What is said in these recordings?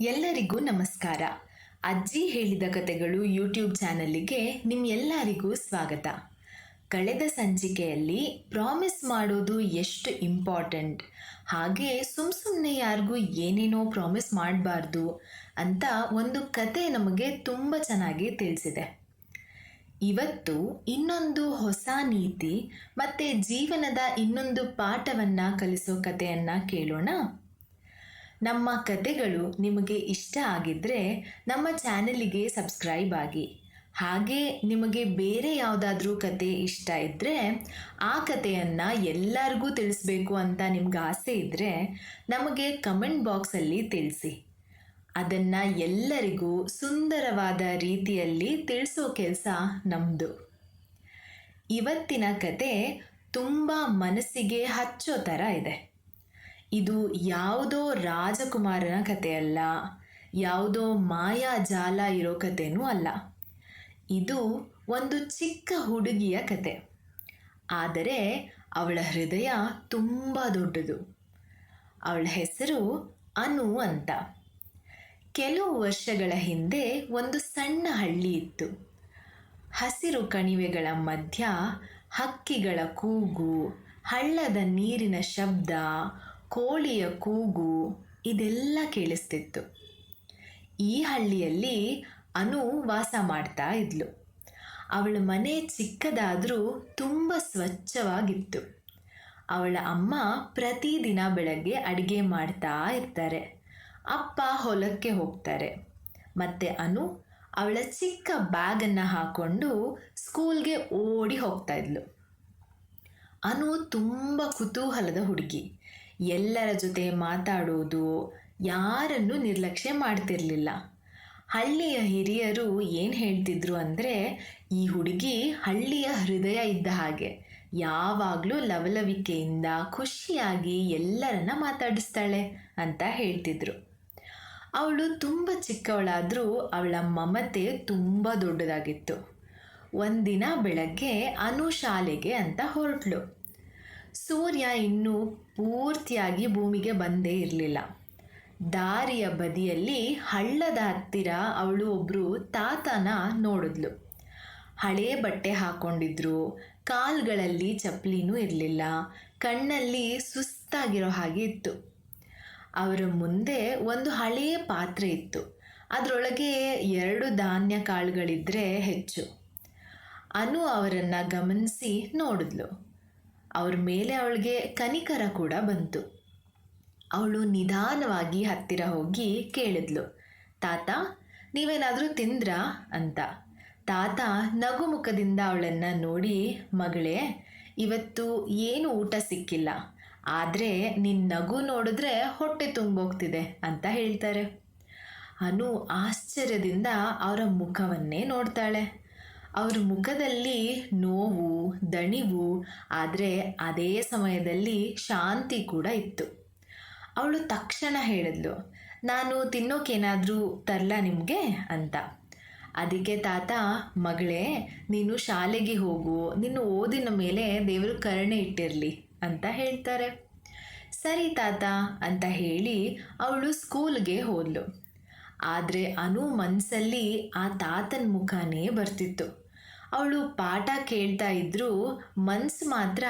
ಎಲ್ಲರಿಗೂ ನಮಸ್ಕಾರ. ಅಜ್ಜಿ ಹೇಳಿದ ಕತೆಗಳು ಯೂಟ್ಯೂಬ್ ಚಾನಲ್ಲಿಗೆ ನಿಮ್ಮೆಲ್ಲರಿಗೂ ಸ್ವಾಗತ. ಕಳೆದ ಸಂಚಿಕೆಯಲ್ಲಿ ಪ್ರಾಮಿಸ್ ಮಾಡೋದು ಎಷ್ಟು ಇಂಪಾರ್ಟೆಂಟ್? ಹಾಗೆ ಸುಮ್ ಸುಮ್ಮನೆ ಯಾರಿಗೂ ಏನೇನೋ ಪ್ರಾಮಿಸ್ ಮಾಡಬಾರ್ದು ಅಂತ ಒಂದು ಕತೆ ನಮಗೆ ತುಂಬ ಚೆನ್ನಾಗಿ ತಿಳಿಸಿದೆ. ಇವತ್ತು ಇನ್ನೊಂದು ಹೊಸ ನೀತಿ ಮತ್ತು ಜೀವನದ ಇನ್ನೊಂದು ಪಾಠವನ್ನು ಕಲಿಸೋ ಕಥೆಯನ್ನು ಕೇಳೋಣ. ನಮ್ಮ ಕತೆಗಳು ನಿಮಗೆ ಇಷ್ಟ ಆಗಿದ್ದರೆ ನಮ್ಮ ಚಾನಲಿಗೆ ಸಬ್ಸ್ಕ್ರೈಬ್ ಆಗಿ. ಹಾಗೆ ನಿಮಗೆ ಬೇರೆ ಯಾವುದಾದ್ರೂ ಕತೆ ಇಷ್ಟ ಇದ್ದರೆ ಆ ಕತೆಯನ್ನು ಎಲ್ಲರಿಗೂ ತಿಳಿಸ್ಬೇಕು ಅಂತ ನಿಮ್ಗೆ ಆಸೆ ಇದ್ದರೆ ನಮಗೆ ಕಮೆಂಟ್ ಬಾಕ್ಸಲ್ಲಿ ತಿಳಿಸಿ. ಅದನ್ನು ಎಲ್ಲರಿಗೂ ಸುಂದರವಾದ ರೀತಿಯಲ್ಲಿ ತಿಳಿಸೋ ಕೆಲಸ ನಮ್ಮದು ಇವತ್ತಿನ ಕತೆ ತುಂಬ ಮನಸ್ಸಿಗೆ ಹಚ್ಚೋ ಥರ ಇದೆ. ಇದು ಯಾವುದೋ ರಾಜಕುಮಾರನ ಕಥೆಯಲ್ಲ ಯಾವುದೋ ಮಾಯಾಜಾಲ ಇರೋ ಕಥೆನೂ ಅಲ್ಲ. ಇದು ಒಂದು ಚಿಕ್ಕ ಹುಡುಗಿಯ ಕತೆ. ಆದರೆ ಅವಳ ಹೃದಯ ತುಂಬ ದೊಡ್ಡದು. ಅವಳ ಹೆಸರು ಅನು ಅಂತ. ಕೆಲವು ವರ್ಷಗಳ ಹಿಂದೆ ಒಂದು ಸಣ್ಣ ಹಳ್ಳಿ ಇತ್ತು. ಹಸಿರು ಕಣಿವೆಗಳ ಮಧ್ಯ ಹಕ್ಕಿಗಳ ಕೂಗು, ಹಳ್ಳದ ನೀರಿನ ಶಬ್ದ ಕೋಳಿಯ ಕೂಗು ಇದೆಲ್ಲ ಕೇಳಿಸ್ತಿತ್ತು. ಈ ಹಳ್ಳಿಯಲ್ಲಿ ಅನು ವಾಸ ಮಾಡ್ತಾ ಇದ್ಲು. ಅವಳ ಮನೆ ಚಿಕ್ಕದಾದರೂ ತುಂಬ ಸ್ವಚ್ಛವಾಗಿತ್ತು. ಅವಳ ಅಮ್ಮ ಪ್ರತಿದಿನ ಬೆಳಗ್ಗೆ ಅಡುಗೆ ಮಾಡ್ತಾ ಇರ್ತಾರೆ. ಅಪ್ಪ ಹೊಲಕ್ಕೆ ಹೋಗ್ತಾರೆ. ಮತ್ತು ಅನು ಅವಳ ಚಿಕ್ಕ ಬ್ಯಾಗನ್ನು ಹಾಕ್ಕೊಂಡು ಸ್ಕೂಲ್ಗೆ ಓಡಿ ಹೋಗ್ತಾ ಇದ್ಲು. ಅನು ತುಂಬ ಕುತೂಹಲದ ಹುಡುಗಿ. ಎಲ್ಲರ ಜೊತೆ ಮಾತಾಡೋದು ಯಾರನ್ನು ನಿರ್ಲಕ್ಷ್ಯ ಮಾಡ್ತಿರಲಿಲ್ಲ. ಹಳ್ಳಿಯ ಹಿರಿಯರು ಏನು ಹೇಳ್ತಿದ್ರು ಅಂದರೆ, ಈ ಹುಡುಗಿ ಹಳ್ಳಿಯ ಹೃದಯ ಇದ್ದ ಹಾಗೆ. ಯಾವಾಗಲೂ ಲವಲವಿಕೆಯಿಂದ ಖುಷಿಯಾಗಿ ಎಲ್ಲರನ್ನ ಮಾತಾಡಿಸ್ತಾಳೆ ಅಂತ ಹೇಳ್ತಿದ್ರು. ಅವಳು ತುಂಬ ಚಿಕ್ಕವಳಾದರೂ ಅವಳ ಮಮತೆ ತುಂಬ ದೊಡ್ಡದಾಗಿತ್ತು. ಒಂದಿನ ಬೆಳಗ್ಗೆ ಅನು ಶಾಲೆಗೆ ಅಂತ ಹೊರಟ್ಲು. ಸೂರ್ಯ ಇನ್ನೂ ಪೂರ್ತಿಯಾಗಿ ಭೂಮಿಗೆ ಬಂದೇ ಇರಲಿಲ್ಲ. ದಾರಿಯ ಬದಿಯಲ್ಲಿ ಹಳ್ಳದ ಹತ್ತಿರ ಅವಳು ಒಬ್ಬರು ತಾತನ ನೋಡಿದ್ಲು. ಹಳೇ ಬಟ್ಟೆ ಹಾಕ್ಕೊಂಡಿದ್ರು ಕಾಲ್ಗಳಲ್ಲಿ ಚಪ್ಪಲಿನೂ ಇರಲಿಲ್ಲ, ಕಣ್ಣಲ್ಲಿ ಸುಸ್ತಾಗಿರೋ ಹಾಗೆ ಇತ್ತು. ಅವರ ಮುಂದೆ ಒಂದು ಹಳೆಯ ಪಾತ್ರೆ ಇತ್ತು. ಅದರೊಳಗೆ ಎರಡು ಧಾನ್ಯ ಕಾಳುಗಳಿದ್ದರೆ ಹೆಚ್ಚು. ಅನು ಅವರನ್ನು ಗಮನಿಸಿ ನೋಡಿದ್ಲು. ಅವ್ರ ಮೇಲೆ ಅವಳಿಗೆ ಕನಿಕರ ಕೂಡ ಬಂತು. ಅವಳು ನಿಧಾನವಾಗಿ ಹತ್ತಿರ ಹೋಗಿ ಕೇಳಿದ್ಲು, ತಾತ, ನೀವೇನಾದರೂ ತಿಂದ್ರಾ? ಅಂತ. ತಾತ ನಗುಮುಖದಿಂದ ಅವಳನ್ನು ನೋಡಿ, ಮಗಳೇ, ಇವತ್ತು ಏನು ಊಟ ಸಿಕ್ಕಿಲ್ಲ, ಆದರೆ ನಿನ್ನ ನಗು ನೋಡಿದ್ರೆ ಹೊಟ್ಟೆ ತುಂಬೋಗ್ತಿದೆ ಅಂತ ಹೇಳ್ತಾರೆ. ಅನು ಆಶ್ಚರ್ಯದಿಂದ ಅವರ ಮುಖವನ್ನೇ ನೋಡ್ತಾಳೆ. ಅವ್ರ ಮುಖದಲ್ಲಿ ನೋವು, ದಣಿವು, ಆದರೆ ಅದೇ ಸಮಯದಲ್ಲಿ ಶಾಂತಿ ಕೂಡ ಇತ್ತು. ಅವಳು ತಕ್ಷಣ ಹೇಳಿದ್ಲು, ನಾನು ತಿನ್ನೋಕೇನಾದರೂ ತರಲ ನಿಮಗೆ? ಅಂತ. ಅದಕ್ಕೆ ತಾತ, ಮಗಳೇ, ನೀನು ಶಾಲೆಗೆ ಹೋಗು ನಿನ್ನ ಓದಿನ ಮೇಲೆ ದೇವರು ಕರುಣೆ ಇಟ್ಟಿರಲಿ ಅಂತ ಹೇಳ್ತಾರೆ. ಸರಿ ತಾತ ಅಂತ ಹೇಳಿ ಅವಳು ಸ್ಕೂಲ್ಗೆ ಹೋದ್ಲು. ಆದರೆ ಅನು ಮನಸ್ಸಲ್ಲಿ ಆ ತಾತನ ಮುಖನೇ ಬರ್ತಿತ್ತು. ಅವಳು ಪಾಠ ಕೇಳ್ತಾ ಇದ್ರೂ ಮನ್ಸು ಮಾತ್ರ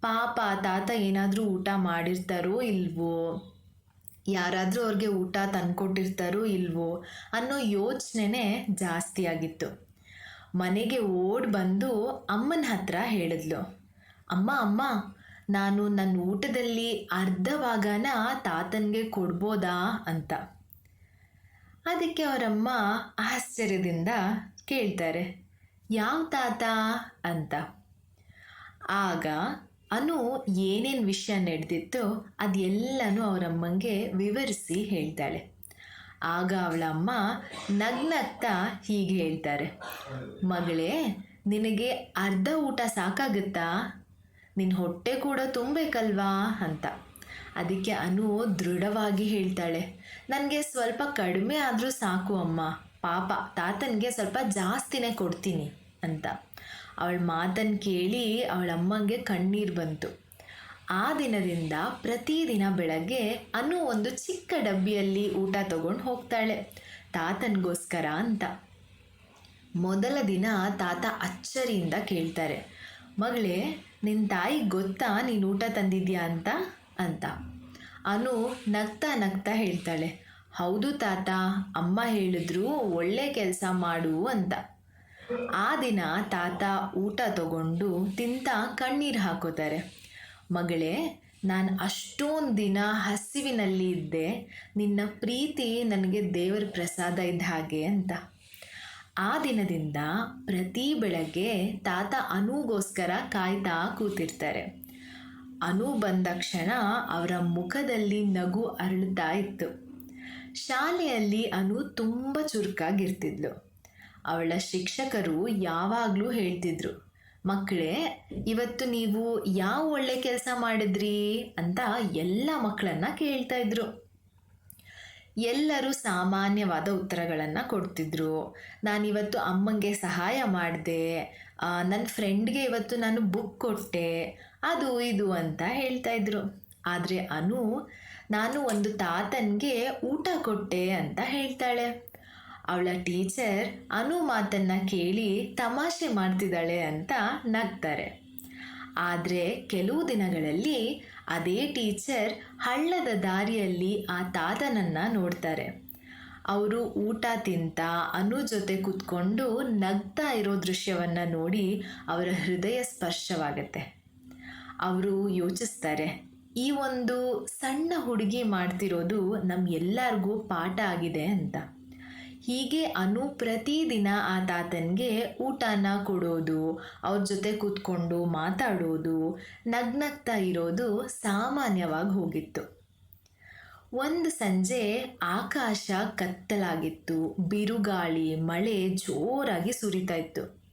ಪಾಪ ತಾತ ಏನಾದರೂ ಊಟ ಮಾಡಿರ್ತಾರೋ ಇಲ್ವೋ? ಯಾರಾದರೂ ಅವ್ರಿಗೆ ಊಟ ತಂದ್ಕೊಟ್ಟಿರ್ತಾರೋ ಇಲ್ವೋ ಅನ್ನೋ ಯೋಚನೆನೇ ಜಾಸ್ತಿ ಆಗಿತ್ತು. ಮನೆಗೆ ಓಡ್ ಬಂದು ಅಮ್ಮನ ಹತ್ರ ಹೇಳಿದ್ಲು. ಅಮ್ಮ ಅಮ್ಮ, ನಾನು ನನ್ನ ಊಟದಲ್ಲಿ ಅರ್ಧ ಭಾಗನ ತಾತನಿಗೆ ಕೊಡ್ಬೋದಾ? ಅಂತ. ಅದಕ್ಕೆ ಅವರಮ್ಮ ಆಶ್ಚರ್ಯದಿಂದ ಕೇಳ್ತಾರೆ. ಯಾವ ತಾತ ಅಂತ. ಆಗ ಅನು ಏನೇನು ವಿಷಯ ನಡೆದಿತ್ತೋ ಅದೆಲ್ಲನೂ ಅವರಮ್ಮಂಗೆ ವಿವರಿಸಿ ಹೇಳ್ತಾಳೆ. ಆಗ ಅವಳ ಅಮ್ಮ ಹೀಗೆ ಹೇಳ್ತಾರೆ. ಮಗಳೇ, ನಿನಗೆ ಅರ್ಧ ಊಟ ಸಾಕಾಗುತ್ತಾ? ನಿನ್ನ ಹೊಟ್ಟೆ ಕೂಡ ತುಂಬಬೇಕಲ್ವಾ ಅಂತ. ಅದಕ್ಕೆ ಅನು ದೃಢವಾಗಿ ಹೇಳ್ತಾಳೆ. ನನಗೆ ಸ್ವಲ್ಪ ಕಡಿಮೆ ಆದರೂ ಸಾಕು ಅಮ್ಮ. ಪಾಪ, ತಾತನಿಗೆ ಸ್ವಲ್ಪ ಜಾಸ್ತಿನೇ ಕೊಡ್ತೀನಿ ಅಂತ. ಅವಳ ಮಾತನ್ನು ಕೇಳಿ ಅವಳ ಅಮ್ಮಂಗೆ ಕಣ್ಣೀರು ಬಂತು. ಆ ದಿನದಿಂದ ಪ್ರತಿದಿನ ಬೆಳಗ್ಗೆ ಅನು ಒಂದು ಚಿಕ್ಕ ಡಬ್ಬಿಯಲ್ಲಿ ಊಟ ತಗೊಂಡು ಹೋಗ್ತಾಳೆ. ತಾತನಿಗೋಸ್ಕರ ಅಂತ. ಮೊದಲ ದಿನ ತಾತ ಅಚ್ಚರಿಯಿಂದ ಕೇಳ್ತಾರೆ, ಮಗಳೇ ನಿನ್ನ ತಾಯಿ ಗೊತ್ತಾ ನೀನು ಊಟ ತಂದಿದ್ಯಾ ಅಂತ? ಅಂತ. ಅನು ನಗ್ತಾ ನಗ್ತಾ ಹೇಳ್ತಾಳೆ ಹೌದು ತಾತ, ಅಮ್ಮ ಹೇಳಿದ್ರು ಒಳ್ಳೆ ಕೆಲಸ ಮಾಡು ಅಂತ. ಆ ದಿನ ತಾತ ಊಟ ತಗೊಂಡು ತಿಂತ ಕಣ್ಣೀರು ಹಾಕೋತಾರೆ. ಮಗಳೇ, ನಾನು ಅಷ್ಟೊಂದು ದಿನ ಹಸಿವಿನಲ್ಲಿ ಇದ್ದೆ, ನಿನ್ನ ಪ್ರೀತಿ ನನಗೆ ದೇವರ ಪ್ರಸಾದ ಇದ್ದ ಹಾಗೆ ಅಂತ. ಆ ದಿನದಿಂದ ಪ್ರತಿ ಬೆಳಗ್ಗೆ ತಾತ ಅನುಗೋಸ್ಕರ ಕಾಯ್ತಾ ಕೂತಿರ್ತಾರೆ. ಅನು ಬಂದ ಕ್ಷಣ ಅವರ ಮುಖದಲ್ಲಿ ನಗು ಅರಳುತ್ತಾ ಇತ್ತು. ಶಾಲೆಯಲ್ಲಿ ಅನು ತುಂಬ ಚುರುಕಾಗಿರ್ತಿದ್ಲು. ಅವಳ ಶಿಕ್ಷಕರು ಯಾವಾಗಲೂ ಹೇಳ್ತಿದ್ರು, ಮಕ್ಕಳೇ, ಇವತ್ತು ನೀವು ಯಾವ ಒಳ್ಳೆ ಕೆಲಸ ಮಾಡಿದ್ರಿ? ಅಂತ ಎಲ್ಲ ಮಕ್ಕಳನ್ನ ಕೇಳ್ತಾ ಇದ್ರು. ಎಲ್ಲರೂ ಸಾಮಾನ್ಯವಾದ ಉತ್ತರಗಳನ್ನು ಕೊಡ್ತಿದ್ರು. ನಾನಿವತ್ತು ಅಮ್ಮಂಗೆ ಸಹಾಯ ಮಾಡಿದೆ ನನ್ನ ಫ್ರೆಂಡ್ಗೆ ಇವತ್ತು ನಾನು ಬುಕ್ ಕೊಟ್ಟೆ, ಅದು ಇದು ಅಂತ ಹೇಳ್ತಾ ಇದ್ರು. ಆದರೆ ಅನು ನಾನು ಒಂದು ತಾತನಿಗೆ ಊಟ ಕೊಟ್ಟೆ ಅಂತ ಹೇಳ್ತಾಳೆ. ಅವಳ ಟೀಚರ್ ಅನು ಮಾತನ್ನ ಕೇಳಿ ತಮಾಷೆ ಮಾಡ್ತಿದ್ದಾಳೆ ಅಂತ ನಗ್ತಾರೆ. ಆದರೆ ಕೆಲವು ದಿನಗಳಲ್ಲಿ ಅದೇ ಟೀಚರ್ ಹಳ್ಳದ ದಾರಿಯಲ್ಲಿ ಆ ತಾತನನ್ನು ನೋಡ್ತಾರೆ. ಅವರು ಊಟ ತಿಂತ ಅನು ಜೊತೆ ಕೂತ್ಕೊಂಡು ನಗ್ತಾ ಇರೋ ದೃಶ್ಯವನ್ನು ನೋಡಿ ಅವರ ಹೃದಯ ಸ್ಪರ್ಶವಾಗತ್ತೆ. ಅವರು ಯೋಚಿಸ್ತಾರೆ ಈ ಒಂದು ಸಣ್ಣ ಹುಡುಗಿ ಮಾಡ್ತಿರೋದು ನಮ್ಮ ಎಲ್ಲರಿಗೂ ಪಾಠ ಆಗಿದೆ ಅಂತ. ಹೀಗೆ ಅನು ಪ್ರತಿದಿನ ಆ ತಾತನಿಗೆ ಊಟನ ಕೊಡೋದು, ಅವ್ರ ಜೊತೆ ಕೂತ್ಕೊಂಡು ಮಾತಾಡೋದು, ನಗ್ನಗ್ತಾ ಇರೋದು ಸಾಮಾನ್ಯವಾಗಿ ಹೋಗಿತ್ತು. ಒಂದು ಸಂಜೆ ಆಕಾಶ ಕತ್ತಲಾಗಿತ್ತು, ಬಿರುಗಾಳಿ, ಮಳೆ ಜೋರಾಗಿ ಸುರಿತಾ ಇತ್ತು.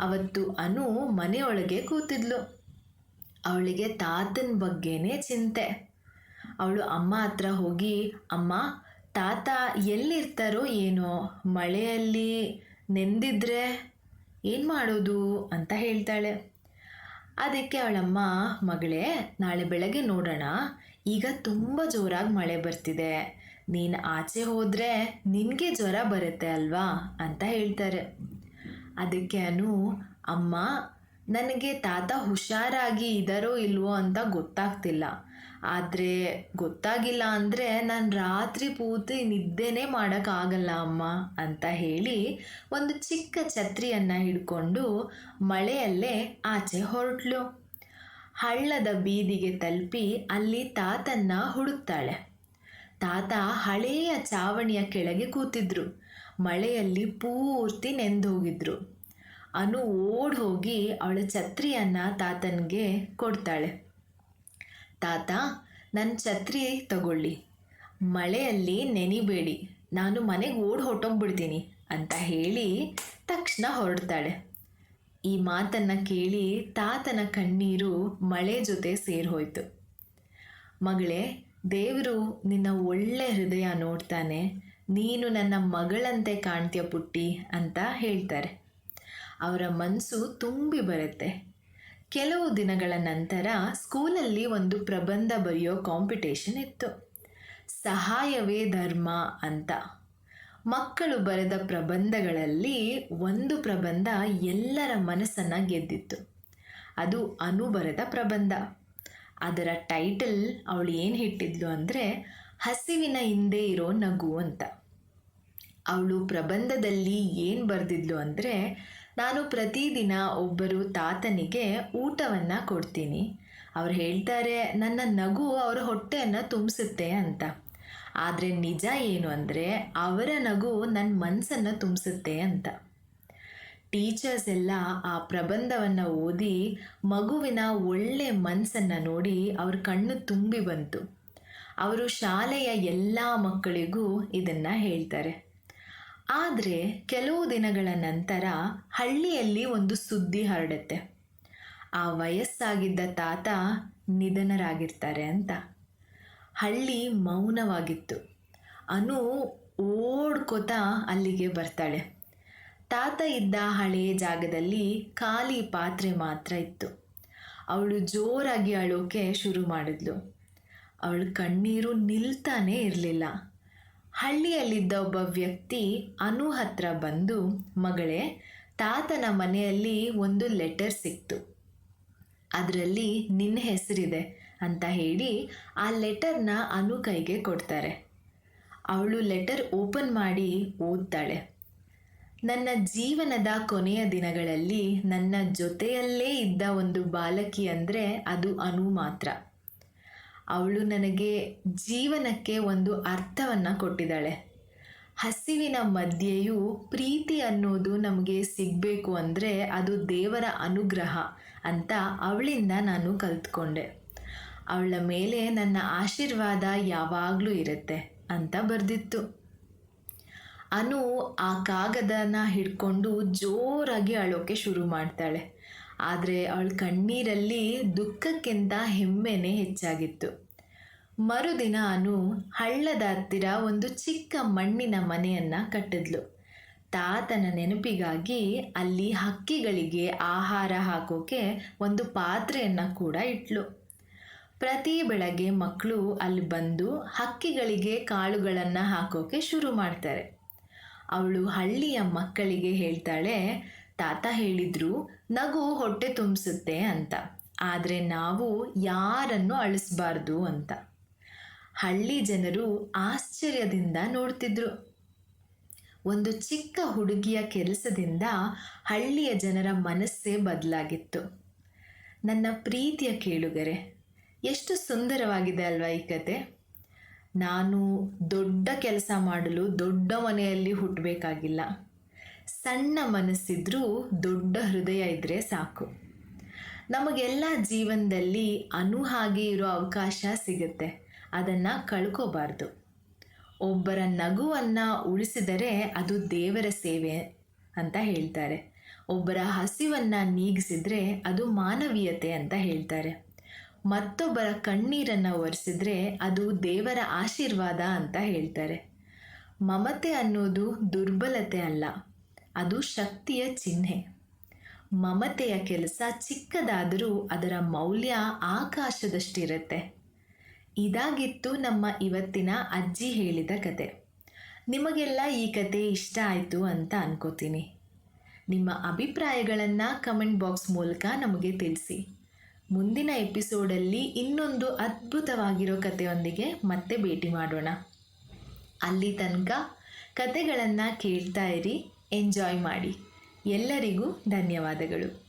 ಅವತ್ತು ಅನು ಮನೆಯೊಳಗೆ ಕೂತಿದ್ಲು. ಅವಳಿಗೆ ತಾತನ ಬಗ್ಗೆನೇ ಚಿಂತೆ. ಅವಳು ಅಮ್ಮ ಹತ್ರ ಹೋಗಿ, ಅಮ್ಮ, ತಾತ ಎಲ್ಲಿರ್ತಾರೋ ಏನೋ, ಮಳೆಯಲ್ಲಿ ನೆಂದಿದ್ರೆ ಏನು ಮಾಡೋದು? ಅಂತ ಹೇಳ್ತಾಳೆ. ಅದಕ್ಕೆ ಅವಳಮ್ಮ, ಮಗಳೇ, ನಾಳೆ ಬೆಳಗ್ಗೆ ನೋಡೋಣ. ಈಗ ತುಂಬ ಜೋರಾಗಿ ಮಳೆ ಬರ್ತಿದೆ. ನೀನು ಆಚೆ ಹೋದರೆ ನಿನಗೆ ಜ್ವರ ಬರುತ್ತೆ ಅಲ್ವಾ? ಅಂತ ಹೇಳ್ತಾರೆ. ಅದಕ್ಕೆ ಅನು, ಅಮ್ಮ ನನಗೆ ತಾತ ಹುಷಾರಾಗಿ ಇದ್ದಾರೋ ಇಲ್ವೋ ಅಂತ ಗೊತ್ತಾಗ್ತಿಲ್ಲ. ಆದರೆ ಗೊತ್ತಾಗಿಲ್ಲ ಅಂದರೆ ನಾನು ರಾತ್ರಿ ಪೂರ್ತಿ ನಿದ್ದೆನೇ ಮಾಡೋಕ್ಕಾಗಲ್ಲ ಅಮ್ಮ ಅಂತ ಹೇಳಿ ಒಂದು ಚಿಕ್ಕ ಛತ್ರಿಯನ್ನು ಹಿಡ್ಕೊಂಡು ಮಳೆಯಲ್ಲೇ ಆಚೆ ಹೊರಟ್ಲು. ಹಳ್ಳದ ಬೀದಿಗೆ ತಲುಪಿ ಅಲ್ಲಿ ತಾತನ್ನ ಹುಡುಕ್ತಾಳೆ. ತಾತ ಹಳೆಯ ಚಾವಣಿಯ ಕೆಳಗೆ ಕೂತಿದ್ರು. ಮಳೆಯಲ್ಲಿ ಪೂರ್ತಿ ನೆಂದೋಗಿದ್ರು. ಅನು ಓಡ್ ಹೋಗಿ ಅವಳ ಛತ್ರಿಯನ್ನು ತಾತನಿಗೆ ಕೊಡ್ತಾಳೆ. ತಾತ ನನ್ನ ಛತ್ರಿ ತಗೊಳ್ಳಿ. ಮಳೆಯಲ್ಲಿ ನೆನಿಬೇಡಿ. ನಾನು ಮನೆಗೆ ಓಡ್ ಹೊಟ್ಟೋಗ್ಬಿಡ್ತೀನಿ ಅಂತ ಹೇಳಿ ತಕ್ಷಣ ಹೊರಡ್ತಾಳೆ. ಈ ಮಾತನ್ನು ಕೇಳಿ ತಾತನ ಕಣ್ಣೀರು ಮಳೆ ಜೊತೆ ಸೇರಿಹೋಯ್ತು. ಮಗಳೇ, ದೇವರು ನಿನ್ನ ಒಳ್ಳೆ ಹೃದಯ ನೋಡ್ತಾನೆ. ನೀನು ನನ್ನ ಮಗಳಂತೆ ಕಾಣ್ತೀಯ ಪುಟ್ಟಿ ಅಂತ ಹೇಳ್ತಾರೆ. ಅವರ ಮನಸ್ಸು ತುಂಬಿ ಬರುತ್ತೆ. ಕೆಲವು ದಿನಗಳ ನಂತರ ಸ್ಕೂಲಲ್ಲಿ ಒಂದು ಪ್ರಬಂಧ ಬರೆಯೋ ಕಾಂಪಿಟೇಷನ್ ಇತ್ತು. ಸಹಾಯವೇ ಧರ್ಮ ಅಂತ. ಮಕ್ಕಳು ಬರೆದ ಪ್ರಬಂಧಗಳಲ್ಲಿ ಒಂದು ಪ್ರಬಂಧ ಎಲ್ಲರ ಮನಸ್ಸನ್ನು ಗೆದ್ದಿತ್ತು. ಅದು ಅನು ಬರೆದ ಪ್ರಬಂಧ. ಅದರ ಟೈಟಲ್ ಅವಳು ಏನು ಹಿಟ್ಟಿದ್ಲು ಅಂದರೆ, ಹಸಿವಿನ ಹಿಂದೆ ಇರೋ ನಗು ಅಂತ. ಅವಳು ಪ್ರಬಂಧದಲ್ಲಿ ಏನು ಬರೆದಿದ್ಲು ಅಂದರೆ ನಾನು ಪ್ರತಿದಿನ ಒಬ್ಬರು ತಾತನಿಗೆ ಊಟವನ್ನು ಕೊಡ್ತೀನಿ. ಅವ್ರು ಹೇಳ್ತಾರೆ, ನನ್ನ ನಗು ಅವರ ಹೊಟ್ಟೆಯನ್ನು ತುಂಬಿಸುತ್ತೆ ಅಂತ. ಆದರೆ ನಿಜ ಏನು ಅಂದರೆ, ಅವರ ನಗು ನನ್ನ ಮನಸ್ಸನ್ನು ತುಂಬಿಸುತ್ತೆ ಅಂತ. ಟೀಚರ್ಸ್ ಎಲ್ಲ ಆ ಪ್ರಬಂಧವನ್ನು ಓದಿ ಮಗುವಿನ ಒಳ್ಳೆ ಮನಸ್ಸನ್ನು ನೋಡಿ ಅವ್ರ ಕಣ್ಣು ತುಂಬಿ ಬಂತು. ಅವರು ಶಾಲೆಯ ಎಲ್ಲ ಮಕ್ಕಳಿಗೂ ಇದನ್ನು ಹೇಳ್ತಾರೆ. ಆದರೆ ಕೆಲವು ದಿನಗಳ ನಂತರ ಹಳ್ಳಿಯಲ್ಲಿ ಒಂದು ಸುದ್ದಿ ಹರಡುತ್ತೆ. ಆ ವಯಸ್ಸಾಗಿದ್ದ ತಾತ ನಿಧನರಾಗಿರ್ತಾರೆ ಅಂತ. ಹಳ್ಳಿ ಮೌನವಾಗಿತ್ತು. ಅನು ಓಡ್ಕೋತಾ ಅಲ್ಲಿಗೆ ಬರ್ತಾಳೆ. ತಾತ ಇದ್ದ ಹಳೆಯ ಜಾಗದಲ್ಲಿ ಖಾಲಿ ಪಾತ್ರೆ ಮಾತ್ರ ಇತ್ತು. ಅವಳು ಜೋರಾಗಿ ಅಳೋಕೆ ಶುರು ಮಾಡಿದ್ಲು. ಅವಳು ಕಣ್ಣೀರು ನಿಲ್ತಾನೇ ಇರಲಿಲ್ಲ. ಹಳ್ಳಿಯಲ್ಲಿದ್ದ ಒಬ್ಬ ವ್ಯಕ್ತಿ ಅನು ಹತ್ರ ಬಂದು, ಮಗಳೇ, ತಾತನ ಮನೆಯಲ್ಲಿ ಒಂದು ಲೆಟರ್ ಸಿಕ್ತು. ಅದರಲ್ಲಿ ನಿನ್ನ ಹೆಸರಿದೆ ಅಂತ ಹೇಳಿ ಆ ಲೆಟರ್ನ ಅನು ಕೈಗೆ ಕೊಡ್ತಾರೆ. ಅವಳು ಲೆಟರ್ ಓಪನ್ ಮಾಡಿ ಓದ್ತಾಳೆ. ನನ್ನ ಜೀವನದ ಕೊನೆಯ ದಿನಗಳಲ್ಲಿ ನನ್ನ ಜೊತೆಯಲ್ಲೇ ಇದ್ದ ಒಂದು ಬಾಲಕಿ ಅಂದರೆ ಅದು ಅನು ಮಾತ್ರ. ಅವಳು ನನಗೆ ಜೀವನಕ್ಕೆ ಒಂದು ಅರ್ಥವನ್ನು ಕೊಟ್ಟಿದ್ದಾಳೆ. ಹಸಿವಿನ ಮಧ್ಯೆಯೂ ಪ್ರೀತಿ ಅನ್ನೋದು ನಮಗೆ ಸಿಗಬೇಕು ಅಂದರೆ ಅದು ದೇವರ ಅನುಗ್ರಹ ಅಂತ ಅವಳಿಂದ ನಾನು ಕಲ್ತ್ಕೊಂಡೆ. ಅವಳ ಮೇಲೆ ನನ್ನ ಆಶೀರ್ವಾದ ಯಾವಾಗಲೂ ಇರುತ್ತೆ ಅಂತ ಬರೆದಿತ್ತು. ಅನು ಆ ಕಾಗದನ ಹಿಡ್ಕೊಂಡು ಜೋರಾಗಿ ಅಳೋಕೆ ಶುರು ಮಾಡ್ತಾಳೆ. ಆದರೆ ಅವಳ ಕಣ್ಣೀರಲ್ಲಿ ದುಃಖಕ್ಕಿಂತ ಹೆಮ್ಮೆನೆ ಹೆಚ್ಚಾಗಿತ್ತು. ಮರುದಿನ ಅನು ಹಳ್ಳದ ಹತ್ತಿರ ಒಂದು ಚಿಕ್ಕ ಮಣ್ಣಿನ ಮನೆಯನ್ನು ಕಟ್ಟಿದ್ಲು. ತಾತನ ನೆನಪಿಗಾಗಿ ಅಲ್ಲಿ ಹಕ್ಕಿಗಳಿಗೆ ಆಹಾರ ಹಾಕೋಕೆ ಒಂದು ಪಾತ್ರೆಯನ್ನು ಕೂಡ ಇಟ್ಲು. ಪ್ರತಿ ಬೆಳಗ್ಗೆ ಮಕ್ಕಳು ಅಲ್ಲಿ ಬಂದು ಹಕ್ಕಿಗಳಿಗೆ ಕಾಳುಗಳನ್ನು ಹಾಕೋಕೆ ಶುರು ಮಾಡ್ತಾರೆ. ಅವಳು ಹಳ್ಳಿಯ ಮಕ್ಕಳಿಗೆ ಹೇಳ್ತಾಳೆ ತಾತ ಹೇಳಿದ್ರು, ನಗು ಹೊಟ್ಟೆ ತುಂಬಿಸುತ್ತೆ ಅಂತ. ಆದರೆ ನಾವು ಯಾರನ್ನು ಅಳಿಸ್ಬಾರ್ದು ಅಂತ. ಹಳ್ಳಿ ಜನರು ಆಶ್ಚರ್ಯದಿಂದ ನೋಡ್ತಿದ್ರು. ಒಂದು ಚಿಕ್ಕ ಹುಡುಗಿಯ ಕೆಲಸದಿಂದ ಹಳ್ಳಿಯ ಜನರ ಮನಸ್ಸೇ ಬದಲಾಗಿತ್ತು. ನನ್ನ ಪ್ರೀತಿಯ ಕೇಳುಗರೆ, ಎಷ್ಟು ಸುಂದರವಾಗಿದೆ ಅಲ್ವಾ ಈ ಕತೆ? ನಾನು ದೊಡ್ಡ ಕೆಲಸ ಮಾಡಲು ದೊಡ್ಡ ಮನೆಯಲ್ಲಿ ಹುಟ್ಟಬೇಕಾಗಿಲ್ಲ ಸಣ್ಣ ಮನಸ್ಸಿದ್ರೂ ದೊಡ್ಡ ಹೃದಯ ಇದ್ದರೆ ಸಾಕು. ನಮಗೆಲ್ಲ ಜೀವನದಲ್ಲಿ ಅನು ಹಾಗೆ ಇರೋ ಅವಕಾಶ ಸಿಗುತ್ತೆ. ಅದನ್ನು ಕಳ್ಕೋಬಾರ್ದು. ಒಬ್ಬರ ನಗುವನ್ನು ಉಳಿಸಿದರೆ ಅದು ದೇವರ ಸೇವೆ ಅಂತ ಹೇಳ್ತಾರೆ. ಒಬ್ಬರ ಹಸಿವನ್ನು ನೀಗಿಸಿದರೆ ಅದು ಮಾನವೀಯತೆ ಅಂತ ಹೇಳ್ತಾರೆ. ಮತ್ತೊಬ್ಬರ ಕಣ್ಣೀರನ್ನು ಒರೆಸಿದ್ರೆ ಅದು ದೇವರ ಆಶೀರ್ವಾದ ಅಂತ ಹೇಳ್ತಾರೆ. ಮಮತೆ ಅನ್ನೋದು ದುರ್ಬಲತೆ ಅಲ್ಲ. ಅದು ಶಕ್ತಿಯ ಚಿಹ್ನೆ. ಮಮತೆಯ ಕೆಲಸ ಚಿಕ್ಕದಾದರೂ ಅದರ ಮೌಲ್ಯ ಆಕಾಶದಷ್ಟಿರುತ್ತೆ. ಇದಾಗಿತ್ತು ನಮ್ಮ ಇವತ್ತಿನ ಅಜ್ಜಿ ಹೇಳಿದ ಕತೆ. ನಿಮಗೆಲ್ಲ ಈ ಕತೆ ಇಷ್ಟ ಆಯಿತು ಅಂತ ಅನ್ಕೋತೀನಿ. ನಿಮ್ಮ ಅಭಿಪ್ರಾಯಗಳನ್ನು ಕಮೆಂಟ್ ಬಾಕ್ಸ್ ಮೂಲಕ ನಮಗೆ ತಿಳಿಸಿ. ಮುಂದಿನ ಎಪಿಸೋಡಲ್ಲಿ ಇನ್ನೊಂದು ಅದ್ಭುತವಾಗಿರೋ ಕತೆಯೊಂದಿಗೆ ಮತ್ತೆ ಭೇಟಿ ಮಾಡೋಣ. ಅಲ್ಲಿ ತನಕ ಕತೆಗಳನ್ನು ಕೇಳ್ತಾ ಇರಿ. ಎಂಜಾಯ್ ಮಾಡಿ. ಎಲ್ಲರಿಗೂ ಧನ್ಯವಾದಗಳು.